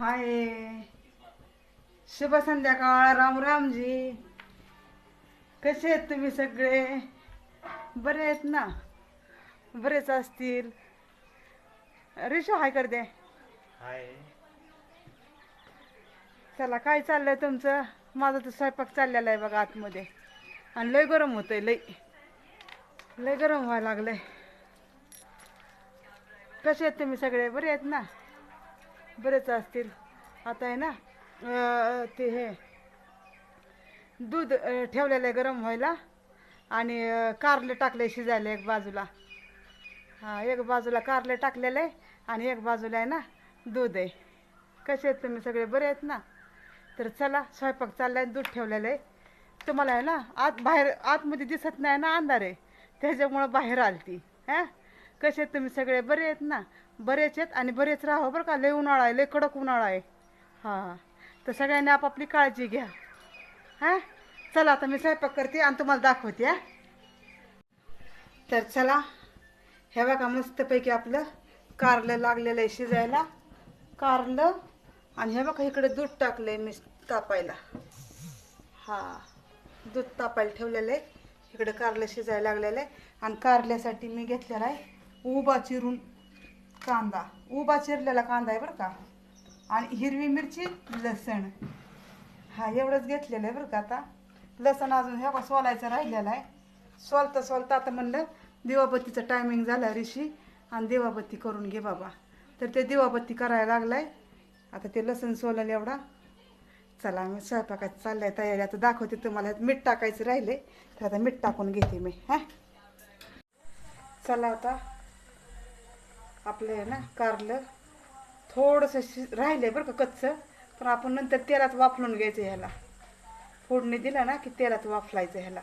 हाय. शुभ संध्याकाळ राम रामजी कसे आहेत तुम्ही सगळे? बरे आहेत ना? बरेच असतील. रिशू हाय कर दे. हाय. चला काय चाललंय तुमचं? माझं तर स्वयंपाक चाललेला आहे बघा आतमध्ये. आणि लय गरम होतंय लय. लय गरम व्हायला लागलंय. कसे आहेत तुम्ही सगळे? बरे आहेत ना? बरेच असतील. आता आहे ना ते हे दूध ठेवलेलं आहे गरम व्हायला आणि कारले टाकले शिजायला एक बाजूला. हां एक बाजूला कारले टाकलेलं आहे आणि एक बाजूला आहे ना दूध आहे. कसे आहेत तुम्ही सगळे? बरे आहेत ना? तर चला स्वयंपाक चाललाय दूध ठेवलेलं आहे. तुम्हाला आहे ना आत बाहेर आतमध्ये दिसत नाही ना अंधार आहे. त्याच्यामुळं बाहेर आलती. हां? कसे आहेत तुम्ही सगळे? बरे आहेत ना? बरेच आहेत आणि बरेच राहा बरं का लय उन्हाळा आहे लय कडक उन्हाळा आहे. हां तर सगळ्यांनी आपापली काळजी घ्या. हां? चला आता मी स्वयंपाक करते आणि तुम्हाला दाखवते हां? तर चला हे बघा मस्तपैकी आपलं कारलं लागलेलं आहे शिजायला. कारलं आणि हे बघा इकडे दूध टाकलंय मी तापायला. हां दूध तापायला ठेवलेलं आहे. इकडे कारलं शिजायला लागलेलं आहे. आणि कारल्यासाठी मी घेतलेला आहे उभा चिरून कांदा उभा चिरलेला कांदा आहे बरं का? आणि हिरवी मिरची लसण. हा एवढंच घेतलेलं आहे बरं का आता. लसण अजून हे बघा सोलायचं राहिलेलं आहे. सोलता सोलता आता म्हणलं दिवाबत्तीचं टायमिंग झालं ऋषी. आणि दिवाबत्ती करून घे बाबा. तर ते दिवाबत्ती करायला लागलाय. आता ते लसण सोललं एवढा. चला मी स्वयंपाकात चाललं आहे तयारी. आता दाखवते तुम्हाला. मीठ टाकायचं राहिले तर आता मीठ टाकून घेते मी. हा? चला आता. आपलं आहे ना कारलं. थोडंसं शि आहे बरं का कच्चं पण आपण नंतर तेलात वाफलून घ्यायचं ह्याला. फोडणी दिला ना की तेलात वाफलायचं ह्याला.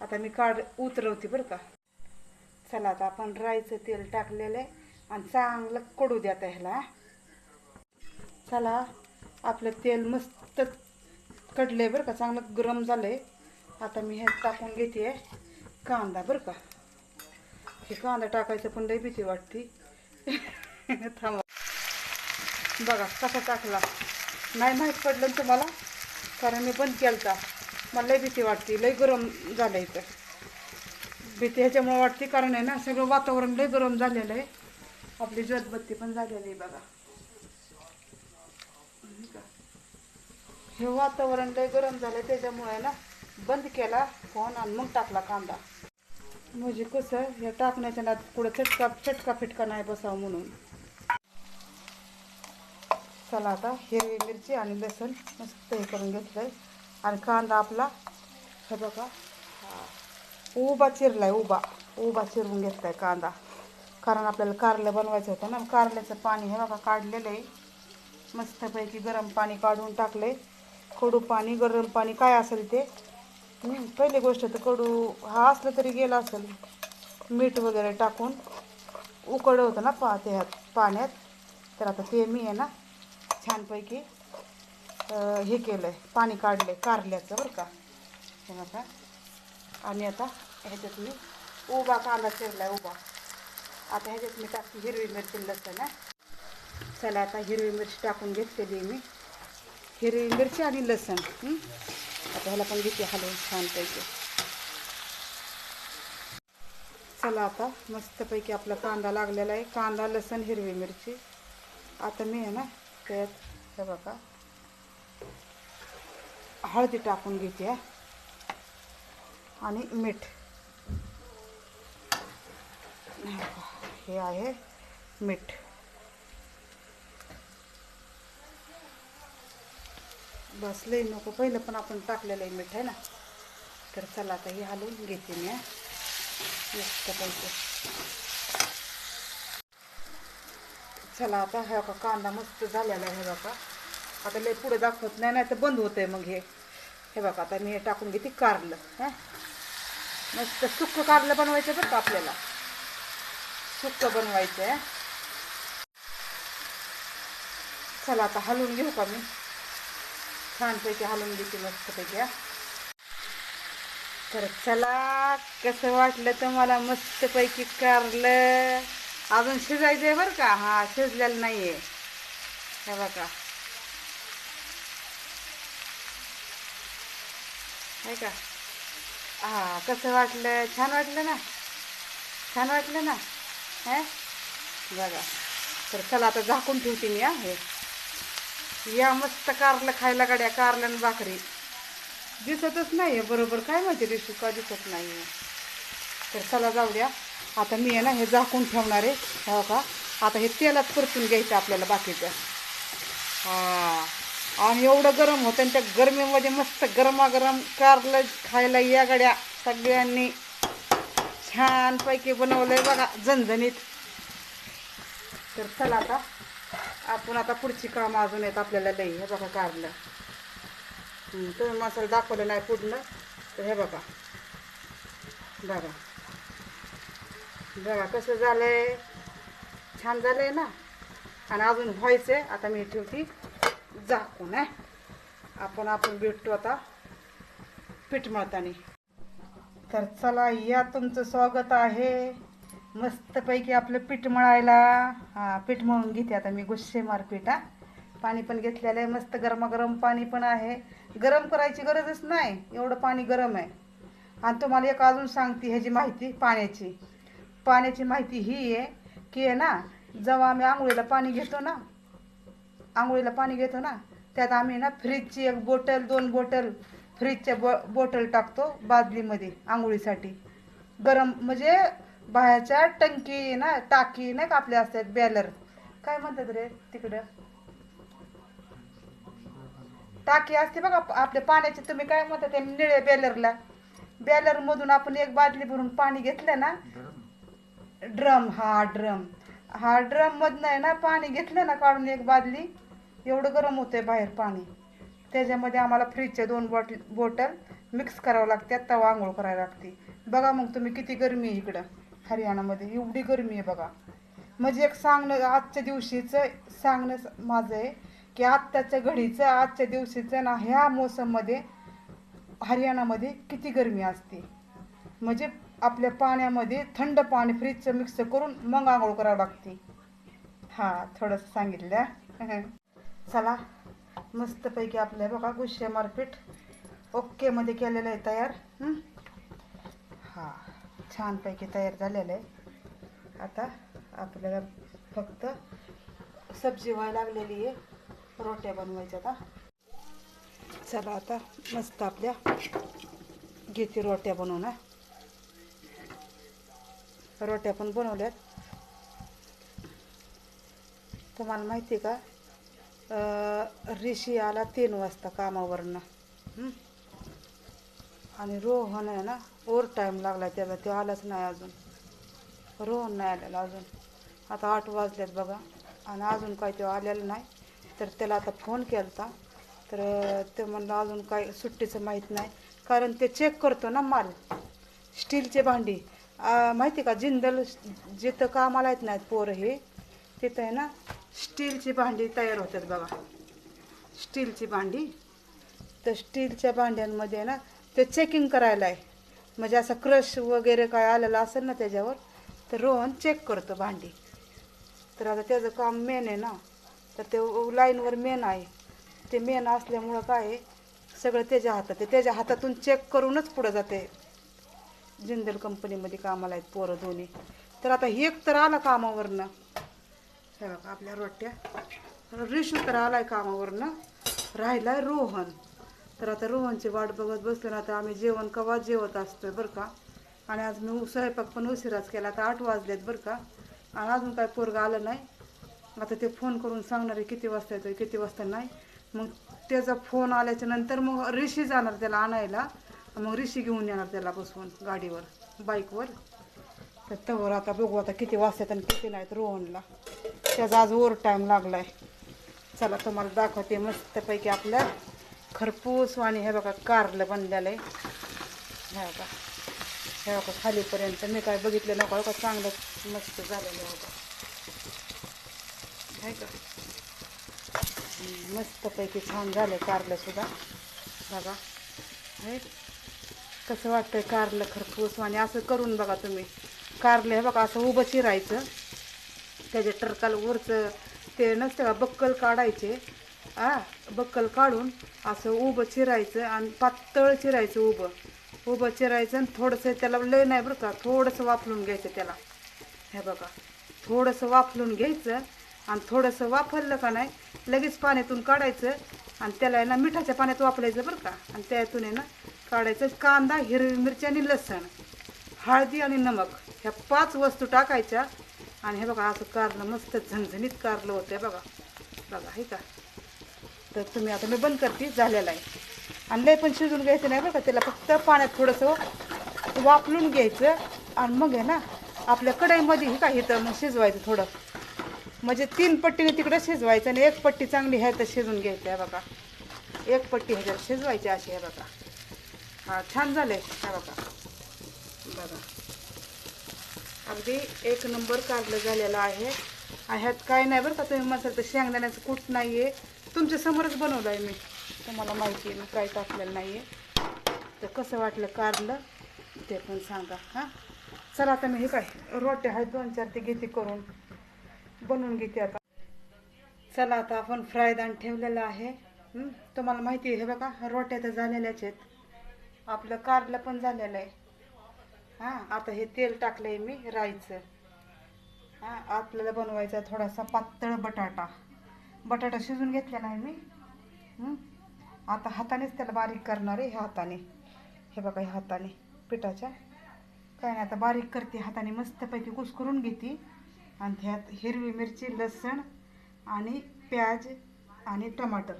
आता मी काढ उतरवते बरं का. चला आता आपण राईचं तेल टाकलेलं आहे आणि चांगलं कडू द्यात ह्याला. चला आपलं तेल मस्त आहे बरं का चांगलं गरम झालंय. आता मी हे टाकून घेते कांदा बरं का. हे कांदा टाकायचं पण लई भीती वाटते. थांबा. बघा कसा टाकला. नाही माहीत पडलं तुम्हाला? कारण मी बंद केलता. मला लई भीती वाटते. लई गरम झालं इथं. भीती ह्याच्यामुळे वाटते कारण आहे ना सगळं वातावरण लई गरम झालेलं आहे. आपली ज्योतबत्ती पण झालेली आहे बघा. हे वातावरण लय गरम झालं त्याच्यामुळे ना बंद केला फोन आणि मग टाकला कांदा. म्हणजे कसं हे टाकण्याच्या नात पुढे चटका चटका फिटका नाही बसावं म्हणून. चला आता हिरवी मिरची आणि लसण मस्त हे करून घेतलंय. आणि कांदा आपला हे बघा उभा चिरलाय उभा उभा चिरून घेतलाय कांदा. कारण आपल्याला कारलं बनवायचं होतं ना कारल्याचं पाणी हे बघा काढलेलं आहे. मस्तपैकी गरम पाणी काढून टाकले कडू पाणी गरम पाणी काय असेल ते पहिली गोष्ट तर कडू हा असलं तरी गेला असेल. मीठ वगैरे टाकून उकड होतं ना पा त्यात पाण्यात. तर आता ते मी आहे ना छानपैकी हे केलं आहे पाणी काढलं आहे कारल्याचं बरं का. हे बघा. आणि आता ह्याच्यात मी उभा कांदा चिरला उभा. आता ह्याच्यात मी टाकते हिरवी मिरची लसण आहे चला आता हिरवी मिरची टाकून घेतलेली मी. हिरवी मिरची आणि लसण आता ह्याला पण घेते हलवून छानपैकी. चला आता मस्तपैकी आपला कांदा लागलेला आहे. कांदा लसण हिरवी मिरची. आता मी आहे ना त्यात हे बघा. हळदी टाकून घेते आणि मीठ. हे आहे मीठ. बस लई नको पहिलं पण आपण टाकलेलं आहे मीठ आहे ना? तर चला आता हे हलवून घेते मी मस्त चला आता हे बघा कांदा मस्त झालेला आहे हे बघा. आता लई पुढे दाखवत नाही नाही तर बंद होतंय मग हे. हे बघा आता मी हे टाकून घेते कारलं हां. मस्त सुक्क कारलं बनवायचं बरं का आपल्याला? सुक्क बनवायचं आहे चला आता हलवून घेऊ का मी? छानपैकी हलवून देते मस्तपैकी तर चला कसं वाटलं तुम्हाला मस्तपैकी कारलं? अजून शिजायचं आहे बरं का? हा शिजलेलं नाही आहे हे बघा. आहे का? हा कसं वाटलं? छान वाटलं ना? छान वाटलं ना? हे? बघा. तर चला आता झाकून ठेवते मी हा हे. या मस्त कारलं खायला गाड्या कारल्यान भाकरी. दिसतच नाही आहे बरोबर. काय माहिती रेशू का दिसत नाही आहे तर चला जाऊ द्या. आता मी आहे ना हे झाकून ठेवणार आहे. हो का आता हे तेलात परतून घ्यायचं आपल्याला बाकीचं. हा. आणि एवढं गरम होतं आणि त्या गरमीमध्ये मस्त गरमागरम कारलं खायला या गड्या. सगळ्यांनी छानपैकी बनवलं आहे बघा झणझणीत. तर चला आता. आपण आता पुढची कामं अजून येत आपल्याला लई हे बघा कारलं. तुम्ही मसाला दाखवलं नाही पूर्ण तर हे बघा. बघा. बघा कसं झालंय. छान झालंय ना? आणि अजून व्हायचंय. आता मी ठेवती. झाकून आहे आपण आपण भेटतो आता पीठ मळताना. तर चला या तुमचं स्वागत आहे. मस्तपैकी आपलं पीठ मळायला हां पीठ मळून घेते आता मी गुस्सेमार पीठ हा. पाणी पण घेतलेलं आहे मस्त गरमागरम पाणी पण आहे. गरम करायची गरजच नाही एवढं पाणी गरम आहे. आणि तुम्हाला एक अजून सांगते ह्याची माहिती पाण्याची. पाण्याची माहिती ही आहे की आहे ना जेव्हा आम्ही आंघोळीला पाणी घेतो ना आंघोळीला पाणी घेतो ना त्यात आम्ही ना फ्रीजची एक बोटल दोन बोटल फ्रीजच्या बो बोटल टाकतो बादलीमध्ये आंघोळीसाठी. गरम म्हणजे बाहेरच्या टंकी ना टाकी नाही का आपल्या असतात बॅलर? काय म्हणतात रे तिकडं? टाकी असते बघा आपल्या पाण्याची. तुम्ही काय म्हणता ते निळ्या बॅलरला? बॅलरमधून आपण एक बादली भरून पाणी घेतलं ना ड्रम हा ड्रम. हा ड्रममधनं आहे ना पाणी घेतलं ना काढून एक बादली एवढं गरम होतंय बाहेर पाणी. त्याच्यामध्ये आम्हाला फ्रीजच्या दोन बॉटल बोटल मिक्स करावं लागते तवा आंघोळ करायला लागते. बघा मग तुम्ही किती गरमी आहे इकडं. हरियाणामध्ये. एवढी गरमी आहे बघा. म्हणजे एक सांगणं आजच्या दिवशीचं सांगणं माझं आहे की आत्ताच्या घडीचं आजच्या दिवशीचं ना ह्या मोसममध्ये हरियाणामध्ये किती गरमी असते. म्हणजे आपल्या पाण्यामध्ये थंड पाणी फ्रीजचं मिक्स करून मग आंघोळ करावं लागते. हां थोडंसं सांगितलं. चला मस्तपैकी आपल्या बघा गुश्शे मारपीठ ओकेमध्ये केलेलं आहे तयार. हां. छानपैकी तयार झालेलं आहे. आता आपल्याला फक्त सब्जी व्हायला लागलेली आहे. रोट्या बनवायच्या आता. चला आता मस्त आपल्या घेते रोट्या बनवून रोट्या पण बनवल्यात. तुम्हाला माहिती आहे का? ऋषी आला तीन वाजता कामावरनं. आणि रोहन आहे ना ओव्हर टाईम लागला त्याला तो आलाच नाही अजून. रोहन नाही आलेला अजून. आता आठ वाजलेत बघा. आणि अजून काय तो आलेला नाही. तर त्याला आता फोन केला तर ते म्हणलं अजून काही सुट्टीचं माहीत नाही. कारण ते चेक करतो ना माल. स्टीलचे भांडी. माहिती का जिंदल जिथं कामाला येत नाहीत पोरं हे तिथं आहे ना स्टीलची भांडी तयार होतात बघा. स्टीलची भांडी. तर स्टीलच्या भांड्यांमध्ये आहे ना ते चेकिंग करायला आहे म्हणजे असं क्रश वगैरे काय आलेलं असेल ना त्याच्यावर तर रोहन चेक करतो भांडी. तर आता त्याचं काम मेन आहे ना. तर ते लाईनवर मेन आहे. ते मेन असल्यामुळं काय आहे सगळं त्याच्या हातात आहे. त्याच्या हातातून चेक करूनच पुढं जाते. जिंदल कंपनीमध्ये कामाला आहेत पोरं दोन्ही. तर आता एक तर आला कामावरनं. हे बघा आपल्या रोट्या. रिशू तर आला आहे कामावरनं. राहिला आहे रोहन. तर आता रोहनची वाट बघत बसलो ना आता आम्ही जेवण कवा जेवत असतोय बरं का? आणि आज मी स्वयंपाक पण उशिराच केला आता आठ वाजलेत बरं का? आणि अजून काय पोरगं आलं नाही. आता ते फोन करून सांगणार आहे किती वाजता येतोय किती वाजता नाही. मग त्याचा फोन आल्याच्यानंतर मग ऋषी जाणार त्याला आणायला. मग ऋषी घेऊन येणार त्याला बसवून गाडीवर बाईकवर. तर तवर आता बघू आता किती वाजतात आणि किती नाहीत रोहनला. त्याचा आज ओव्हर टाईम आहे चला तुम्हाला दाखवते मस्तपैकी आपल्या खरपूस आणि हे बघा कारलं बनलेलं आहे. हे बघा. हे बघा खालीपर्यंत. मी काय बघितलं नको का? चांगलं मस्त झालेलं आहे बघा. आहे का? मस्तपैकी छान झालं कारलं सुद्धा. बघा. हे? कसं वाटतंय कारलं खरपूस आणि असं करून बघा तुम्ही. कारलं हे बघा असं उभं चिरायचं. त्याच्या टरकाल वरचं ते नसतं का? बक्कल काढायचे. आ बक्कल काढून असं उभं चिरायचं आणि पातळ चिरायचं उभं. उभं चिरायचं आणि थोडंसं त्याला लय नाही बरं का थोडंसं वाफलून घ्यायचं त्याला. हे बघा थोडंसं वाफलून घ्यायचं आणि थोडंसं वाफरलं का नाही लगेच पाण्यातून काढायचं आणि त्याला आहे ना मिठाच्या पाण्यात वापरायचं बरं का. आणि त्यातून आहे ना काढायचं कांदा हिरवी मिरची आणि लसण हळदी आणि नमक. ह्या पाच वस्तू टाकायच्या आणि हे बघा असं कारलं मस्त झणझणीत कारलं होतं बघा. बघा हे का? तर तुम्ही आता मी बंद करते झालेला आहे. आणि लय पण शिजून घ्यायचं नाही बरं का त्याला फक्त पाण्यात थोडंसं वापरून घ्यायचं आणि मग आहे ना आपल्या कढईमध्ये हे का इथं मग शिजवायचं थोडं. म्हणजे तीन पट्टीने तिकडं शिजवायचं आणि एक पट्टी चांगली ह्या तर शिजून घ्यायचं आहे बघा. एक पट्टी ह्याच्यात शिजवायची अशी आहे बघा. हा छान झालं आहे बघा. बघा. अगदी एक नंबर काढलं झालेलं आहे. ह्यात काय नाही बरं का तुम्ही मसाला तर शेंगदाण्याचं कूट नाही आहे तुमच्या समोरच बनवलं आहे मी. तुम्हाला माहिती आहे मी काय टाकलेलं नाही आहे तर कसं वाटलं कारलं ते पण सांगा हां? चला आता मी हे काय रोटे आहेत दोन चार ते घेते करून. बनवून घेते आता. चला आता आपण फ्रायदान ठेवलेलं आहे. तुम्हाला माहिती आहे हे बघा रोट्या तर झालेल्याच आहेत. आपलं कारलं पण झालेलं आहे. हां आता हे तेल टाकलं आहे मी राईचं. हां आपल्याला बनवायचा आहे थोडासा पातळ बटाटा. बटाटा शिजून घेतलेला आहे मी. आता हातानेच त्याला बारीक करणार आहे ह्या हाताने. हे बघा ह्या हाताने पिठाच्या. काय नाही आता बारीक करते हाताने मस्तपैकी कुस्करून घेते. आणि त्यात हिरवी मिरची लसण आणि प्याज आणि टमाटर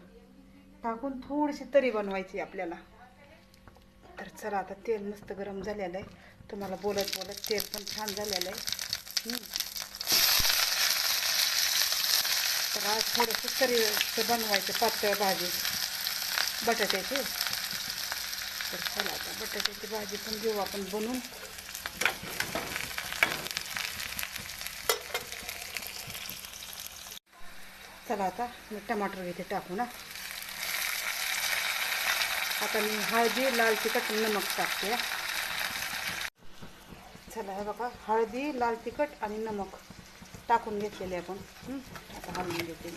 टाकून थोडीशी तरी बनवायची आपल्याला. तर चला आता तेल मस्त गरम झालेलं आहे. तुम्हाला बोलत बोलत तेल पण छान झालेलं आहे हं. तर आज थोडंसं तरी बनवायचं पातळ भाजी. बटाट्याची. तर चला आता बटाट्याची भाजी पण घेऊ आपण बनवून. चला आता मी टमाटर घेते टाकू ना आता मी हळदी लाल तिखट नमक टाकते चला हे बघा हळदी लाल तिखट आणि नमक. टाकून घेतलेले आपण. आता हलवून घेते.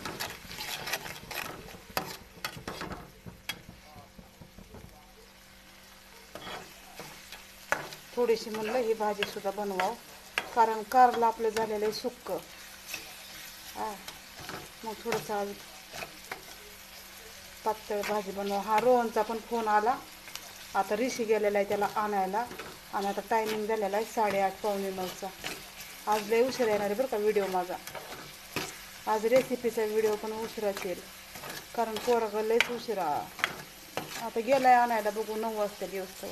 थोडीशी म्हणलं ही भाजी सुद्धा बनवावं. कारण कारलं आपलं झालेलं आहे सुक्क. हा. मग थोडंसं पातळ भाजी बनवा हा रोहनचा पण फोन आला. आता ऋषी गेलेला आहे त्याला आणायला. आणि आता टायमिंग झालेला आहे साडेआठ पावणे नऊचा. आज लय उशीर येणार आहे बरं का व्हिडिओ माझा. आज रेसिपीचा व्हिडिओ पण उशिराच येईल. कारण पोरगं लयच उशिरा. आता गेलाय आणायला बघू नऊ वाजता दिवस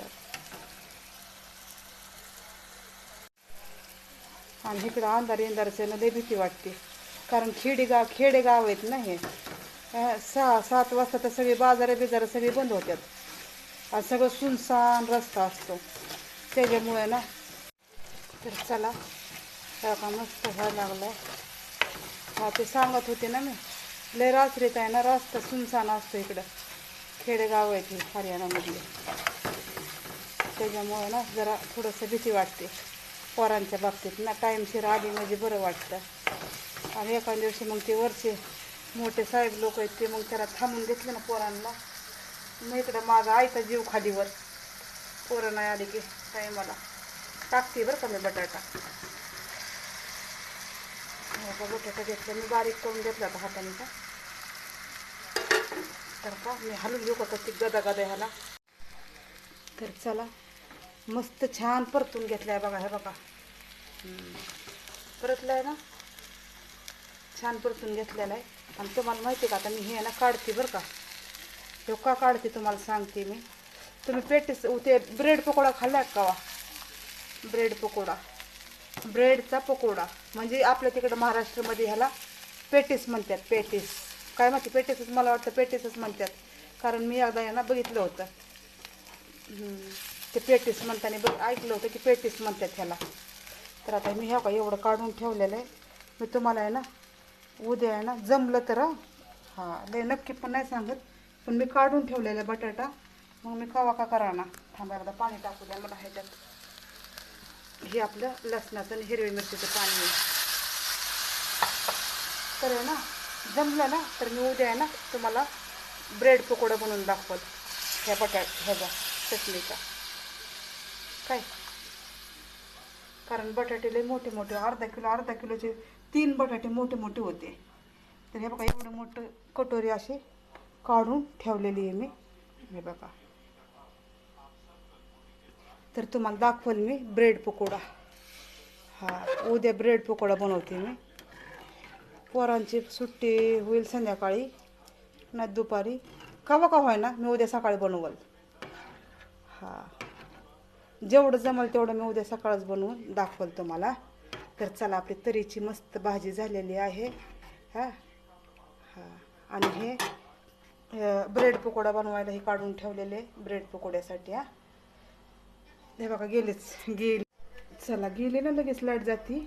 आणि इकडं अंधार इंधारचं लय भीती वाटते. कारण खेडेगाव खेडेगाव आहेत ना हे. सहा सात वाजता तर सगळे बाजार बिजार सगळे बंद होतात आणि सगळं सुनसान रस्ता असतो. त्याच्यामुळे ना. तर चला. हे मस्त व्हायला लागलं हा ते सांगत होते ना मी लय रात्रीत आहे ना रस्ता सुनसान असतो इकडं. खेडेगाव आहे ते हरियाणामधले. त्याच्यामुळे ना जरा थोडंसं भीती वाटते. पोरांच्या बाबतीत ना टाईमशीर आली म्हणजे बरं वाटतं. आणि एका दिवशी मग ते वरचे मोठे साहेब लोक आहेत ते मग त्याला थांबून घेतले ना पोरांना. मग इकडं माझा आयता जीव खालीवर. पोरं नाही आली की टाईमाला टाकते बरं का मी बटाटा. हे बटाटा घेतला मी बारीक करून घेतला होता हाताने का तर का मी हलून घेऊ का ती गदा गदा ह्याला तर चला मस्त छान परतून घेतलाय बघा हे बघा. परतला परतलाय ना? छान परतून घेतलेला आहे. आणि तुम्हाला माहिती आहे का आता मी हे ना काढते बरं का. हे का काढते तुम्हाला सांगते मी. तुम्ही पेटीस ते ब्रेड पकोडा खाल्ला का वा? ब्रेड पकोडा. ब्रेडचा पकोडा. म्हणजे आपल्या तिकडं महाराष्ट्रामध्ये ह्याला पेटीस म्हणतात पेटीस. काय माहिती पेटीसच मला वाटतं पेटीसच म्हणतात. कारण मी एकदा यांना बघितलं होतं. ते पेटीस म्हणताना बघ ऐकलं होतं की पेटीस म्हणतात ह्याला. तर आता मी ह्या का एवढं काढून ठेवलेलं आहे. मी तुम्हाला आहे ना उद्या आहे ना जमलं तर हां लय नक्की पण नाही सांगत पण मी काढून ठेवलेलं आहे बटाटा. मग मी कवा का करा ना. थांबा एकदा पाणी टाकू द्या मला ह्याच्यात हे आपलं लसणाचं आणि हिरवी मिरचीचं पाणी आहे. तर आहे ना जमलं ना तर मी उद्या आहे ना तुम्हाला ब्रेड पकोडा बनवून दाखवल. ह्या बटा ह्याचा चटणीचा. काय? कारण बटाटे लई मोठे मोठे अर्धा किलो अर्धा किलोचे तीन बटाटे मोठे मोठे होते. तर हे बघा एवढं मोठं कटोरी अशी काढून ठेवलेली आहे मी. हे बघा. तर तुम्हाला दाखवल मी ब्रेड पकोडा. हा उद्या ब्रेड पकोडा बनवते मी. पोरांची सुट्टी होईल संध्याकाळी नाही दुपारी. कवा का होय ना मी उद्या सकाळी बनवल. हा. जेवढं जमल तेवढं मी उद्या सकाळच बनवून दाखवल तुम्हाला. तर चला आपली तरीची मस्त भाजी झालेली आहे. हा. हा. आणि हे ब्रेड पकोडा बनवायला हे काढून ठेवलेले ब्रेड पकोड्यासाठी हा. हे बघा गेलेच. गेले चला गेले ना लगेच लाइट जाती.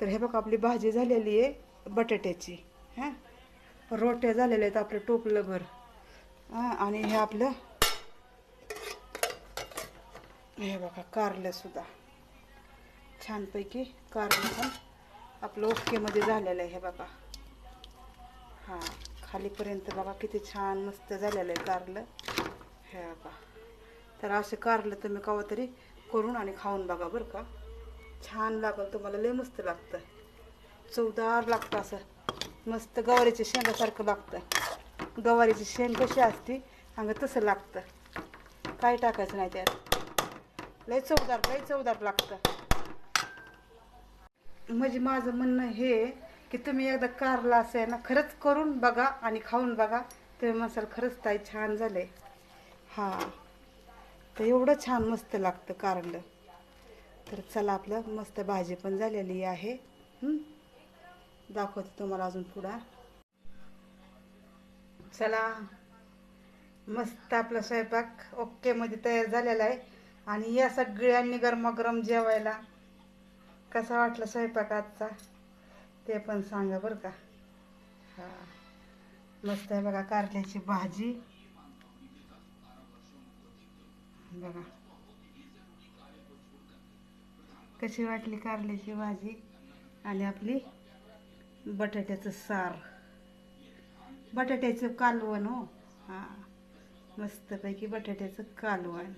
तर हे बघा आपली भाजी झालेली आहे बटाट्याची. हां? रोट्या झालेल्या आहेत आपलं टोपलं भर हां आणि हे आपलं हे बघा कारलं सुद्धा. छानपैकी कारलं पण आपलं ओकेमध्ये झालेलं आहे हे बघा. हां खालीपर्यंत बघा किती छान मस्त झालेलं आहे कारलं. हे बघा. तर असे कारलं तुम्ही कवा तरी करून आणि खाऊन बघा बरं का. छान लागल तुम्हाला लय मस्त लागतं. चवदार लागतं असं. मस्त गवारीच्या शेंगासारखं लागतं. गवारीची शेंग कशी असते अंग तसं लागतं. काय टाकायचं नाही त्यात. लय चवदार लय चवदार लागतं. म्हणजे माझं म्हणणं हे की तुम्ही एकदा कारला असं आहे ना खरंच करून बघा आणि खाऊन बघा. तुम्ही मसाला खरंच ताई छान झालंय. हां. तर एवढं छान मस्त लागतं कारलं तर चला आपलं मस्त भाजी पण झालेली आहे. दाखवते तुम्हाला अजून पुढं. चला. मस्त आपला स्वयंपाक ओकेमध्ये तयार झालेला आहे. आणि या सगळ्यांनी गरमागरम जेवायला. कसा वाटला स्वयंपाक आजचा? ते पण सांगा बरं का. हा. मस्त आहे बघा कारल्याची भाजी. बघा. कशी वाटली कारल्याची भाजी आणि आपली बटाट्याचं सार. बटाट्याचं कालवण हो. हां. मस्तपैकी बटाट्याचं कालवण.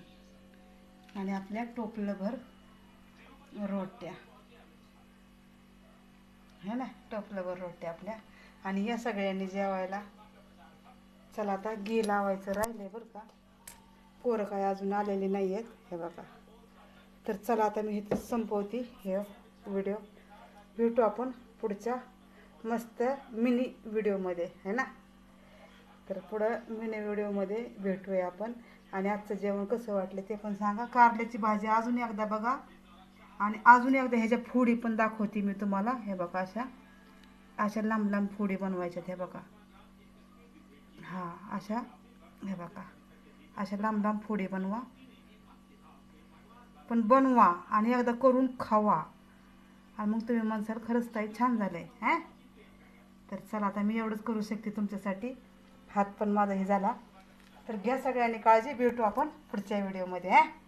आणि आपल्या टोपलंभर रोट्या. है ना? टोपलंभर रोट्या आपल्या. आणि या सगळ्यांनी जेवायला चला आता घी लावायचं राहिले बरं का. पोरं काय अजून आलेले नाही आहेत हे बघा. तर चला आता मी इथं संपवती हे व्हिडिओ भेटू आपण पुढच्या मस्त मिनी व्हिडिओमध्ये है ना? तर पुढं मिनी व्हिडिओमध्ये भेटूया आपण. आणि आजचं जेवण कसं वाटलं ते पण सांगा. कारल्याची भाजी अजून एकदा बघा. आणि अजून एकदा ह्याच्या फोडी पण दाखवते मी तुम्हाला. हे बघा अशा अशा लांब लांब फोडी बनवायच्यात हे बघा. हां अशा हे बघा. अशा लांब लांब फोडे बनवा. पण बनवा आणि एकदा करून खावा. आणि मग तुम्ही म्हणसाल खरंच ताई छान झालं आहे हां? तर चला आता मी एवढंच करू शकते तुमच्यासाठी. हात पण माझा हे झाला. तर घ्या सगळ्यांनी काळजी भेटू आपण पुढच्या व्हिडिओमध्ये हां?